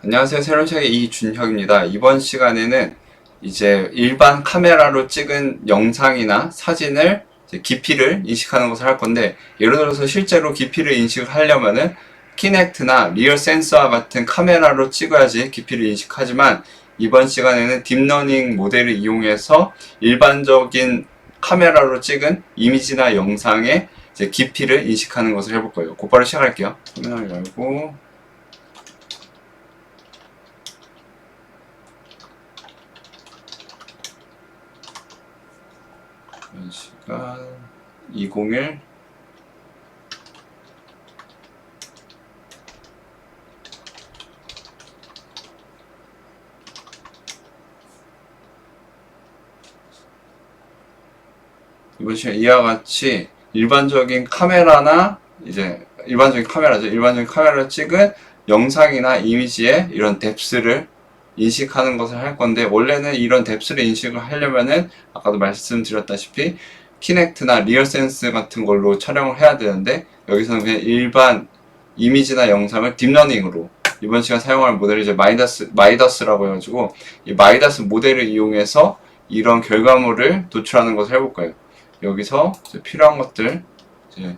안녕하세요. 새로운 책의 이준혁입니다. 이번 시간에는 이제 일반 카메라로 찍은 영상이나 사진을 깊이를 인식하는 것을 할 건데 예를 들어서 실제로 깊이를 인식을 하려면은 키넥트나 리얼 센서와 같은 카메라로 찍어야지 깊이를 인식하지만 이번 시간에는 딥러닝 모델을 이용해서 일반적인 카메라로 찍은 이미지나 영상의 깊이를 인식하는 것을 해볼 거예요. 곧바로 시작할게요. 화면을 열고 이번 시간 201 이번 시간 이와 같이 일반적인 카메라나 이제 일반적인 카메라죠. 일반적인 카메라를 찍은 영상이나 이미지의 이런 뎁스를 인식하는 것을 할 건데 원래는 이런 뎁스를 인식을 하려면은 아까도 말씀드렸다시피 키넥트나 리얼센스 같은 걸로 촬영을 해야 되는데 여기서는 그냥 일반 이미지나 영상을 딥러닝으로 이번 시간 사용할 모델이 이제 마이다스 마이더스라고 해가지고 이 마이다스 모델을 이용해서 이런 결과물을 도출하는 것을 해볼 거예요. 여기서 필요한 것들 이제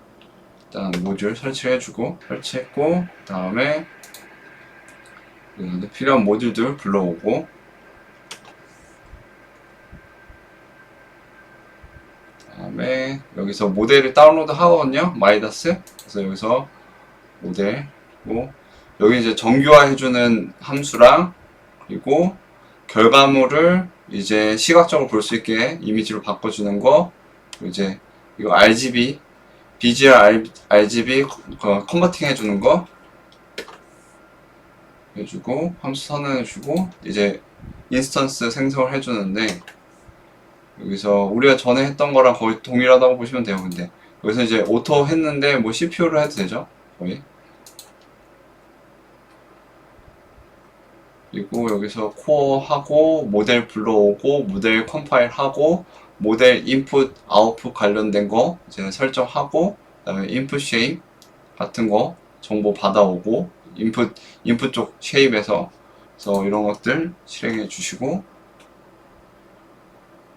일단 모듈 설치를 해주고 설치했고 다음에 이제 필요한 모듈들 불러오고 다음에 여기서 모델을 다운로드 하거든요. 마이다스. 그래서 여기서 모델고 여기 이제 정규화 해주는 함수랑 그리고 결과물을 이제 시각적으로 볼 수 있게 이미지로 바꿔주는 거 그리고 이제 이거 RGB BGR RGB 어, 컨버팅 해주는 거 해주고 함수 선언해주고 이제 인스턴스 생성을 해주는데 여기서 우리가 전에 했던 거랑 거의 동일하다고 보시면 돼요 근데. 여기서 이제 오토 했는데 뭐 CPU로 해도 되죠? 거의? 그리고 여기서 코어 하고 모델 불러오고 모델 컴파일 하고 모델 인풋 아웃풋 관련된 거 이제 설정하고 그다음에 인풋 쉐입 같은 거 정보 받아오고 인풋 인풋 쪽 쉐입에서 그래서 이런 것들 실행해 주시고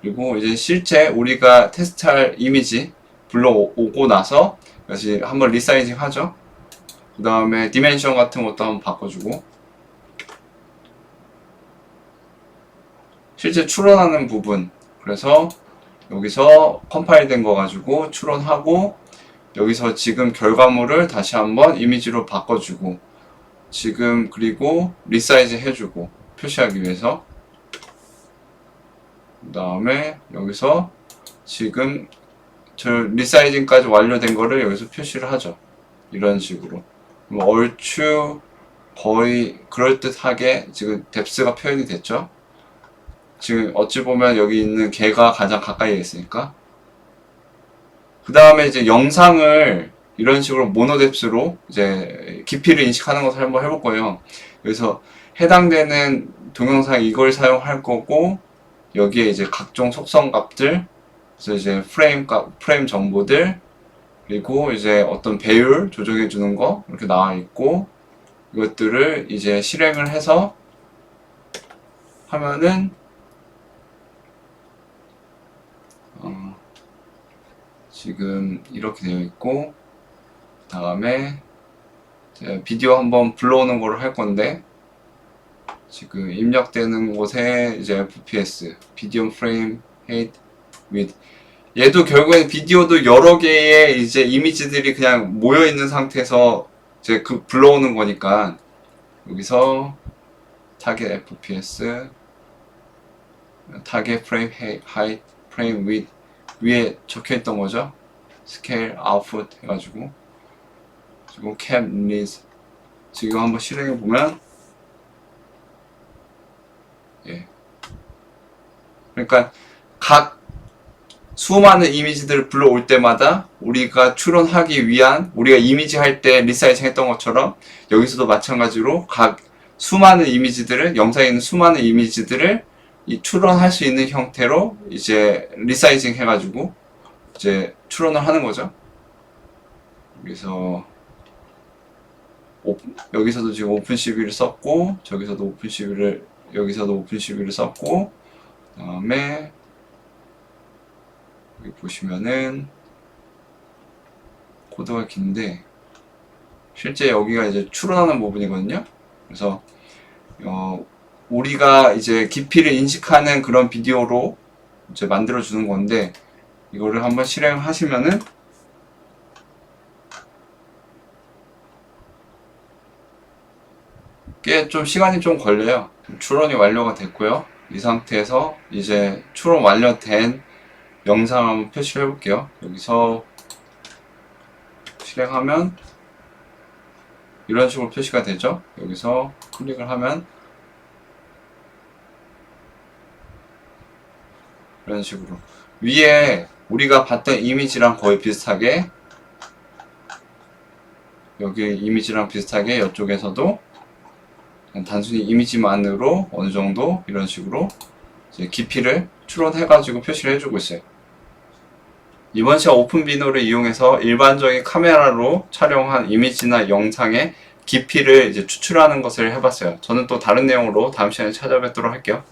그리고 이제 실제 우리가 테스트할 이미지 불러오고 나서 다시 한번 리사이징 하죠. 그 다음에 디멘션 같은 것도 한번 바꿔주고 실제 추론하는 부분 그래서 여기서 컴파일 된 거 가지고 추론하고 여기서 지금 결과물을 다시 한번 이미지로 바꿔주고 지금 그리고 리사이즈 해주고 표시하기 위해서 그 다음에 여기서 지금 저 리사이징까지 완료된 거를 여기서 표시를 하죠. 이런 식으로. 뭐 얼추 거의 그럴듯하게 지금 뎁스가 표현이 됐죠. 지금 어찌 보면 여기 있는 개가 가장 가까이에 있으니까. 그 다음에 이제 영상을 이런 식으로 모노뎁스로 이제 깊이를 인식하는 것을 한번 해볼 거예요. 그래서 해당되는 동영상 이걸 사용할 거고 여기에 이제 각종 속성 값들 그래서 이제 프레임 값 프레임 정보들 그리고 이제 어떤 배율 조정해 주는 거 이렇게 나와 있고 이것들을 이제 실행을 해서 하면은 어, 지금 이렇게 되어 있고 다음에 제가 비디오 한번 불러오는 거를 할 건데 지금 입력되는 곳에 이제 FPS 비디오 프레임 헤이트 with 얘도 결국엔 비디오도 여러 개의 이제 이미지들이 그냥 모여 있는 상태에서 이제 그 불러오는 거니까. 여기서 타겟 FPS 타겟 프레임 하이트 프레임 with 위에 적혀 있던 거죠. 스케일 아웃풋 해가지고. 그리고 캡 리즈. 지금 한번 실행해 보면 예 그러니까 각 수많은 이미지들을 불러올 때마다 우리가 추론하기 위한 우리가 이미지 할 때 리사이징 했던 것처럼 여기서도 마찬가지로 각 수많은 이미지들을 영상에 있는 수많은 이미지들을 이 추론할 수 있는 형태로 이제 리사이징 해가지고 이제 추론을 하는 거죠. 그래서 오- 여기서도 지금 오픈 CV를 썼고 저기서도 오픈 CV를 여기서도 오픈 CV를 썼고 그 다음에 여기 보시면은 코드가 긴데 실제 여기가 이제 추론하는 부분이거든요. 그래서 어, 우리가 이제 깊이를 인식하는 그런 비디오로 이제 만들어 주는 건데 이거를 한번 실행하시면은 꽤 좀 시간이 좀 걸려요. 추론이 완료가 됐고요. 이 상태에서 이제 추론 완료된 영상 한번 표시를 해볼게요. 여기서 실행하면 이런 식으로 표시가 되죠. 여기서 클릭을 하면 이런 식으로 위에 우리가 봤던 이미지랑 거의 비슷하게 여기 이미지랑 비슷하게 이쪽에서도 단순히 이미지만으로 어느 정도 이런 식으로 깊이를 추론해가지고 표시를 해주고 있어요. 이번 시간 오픈 비노를 이용해서 일반적인 카메라로 촬영한 이미지나 영상의 깊이를 이제 추출하는 것을 해봤어요. 저는 또 다른 내용으로 다음 시간에 찾아뵙도록 할게요.